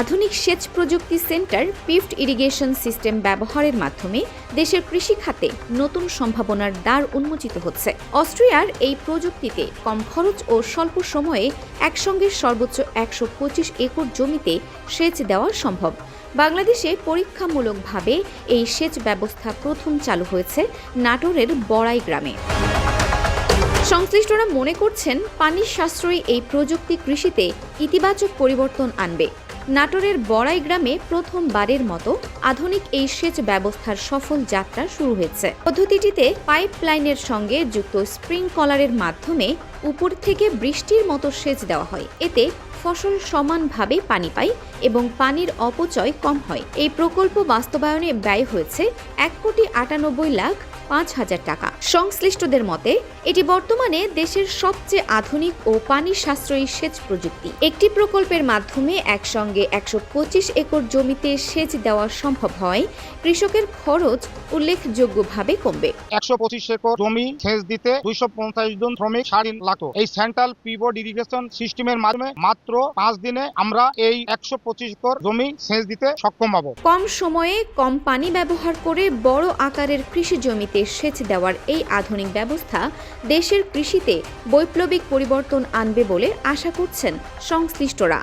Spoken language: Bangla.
আধুনিক সেচ প্রযুক্তি সেন্টার পিফট ইরিগেশন সিস্টেম ব্যবহারের মাধ্যমে দেশের কৃষি খাতে নতুন সম্ভাবনার দ্বার উন্মোচিত হচ্ছে। অস্ট্রিয়ার এই প্রযুক্তিতে কম খরচ ও স্বল্প সময়ে একসঙ্গে সর্বোচ্চ একশো পঁচিশ একর জমিতে সেচ দেওয়া সম্ভব। বাংলাদেশে পরীক্ষামূলকভাবে এই সেচ ব্যবস্থা প্রথম চালু হয়েছে নাটোরের বড়াই গ্রামে। সংশ্লিষ্টরা মনে করছেন, পানির সাশ্রয়ী এই প্রযুক্তি কৃষিতে ইতিবাচক পরিবর্তন আনবে। নাটোরের বড়াই গ্রামে প্রথমবারের মতো আধুনিক এই সেচ ব্যবস্থার সফল যাত্রা শুরু হয়েছে। পদ্ধতিটিতে পাইপ লাইনের সঙ্গে যুক্ত স্প্রিংকলারের মাধ্যমে উপর থেকে বৃষ্টির মতো সেচ দেওয়া হয়। এতে ফসল সমানভাবে পানি পায় এবং পানির অপচয় কম হয়। এই প্রকল্প বাস্তবায়নে ব্যয় হয়েছে এক কোটি আটানব্বই লাখ পাঁচ হাজার টাকা। সংশ্লিষ্টদের মতে এটি বর্তমানে দেশের সবচেয়ে আধুনিক ও পানি সাশ্রয়ী সেচ প্রযুক্তি। একটি প্রকল্পের মাধ্যমে একসঙ্গে একশো পঁচিশ একর জমিতে সেচ দেওয়া সম্ভব হয়। কৃষকের খরচ উল্লেখযোগ্যভাবে কমবে। একশো পঁচিশ একর জমি সেচ দিতে দুইশো পঞ্চাশ জন শ্রমিক সাড়ে লাগতো এই সেন্ট্রাল পিভট ইরিগেশন সিস্টেমের মাধ্যমে মাত্র পাঁচ দিনে আমরা এই একশো পঁচিশ একর জমি সেচ দিতে সক্ষম হব। কম সময়ে কম পানি ব্যবহার করে বড় আকারের কৃষি জমিতে সেচ দেওয়ার এই আধুনিক ব্যবস্থা দেশের কৃষিতে বৈপ্লবিক পরিবর্তন আনবে বলে আশা করছেন সংশ্লিষ্টরা।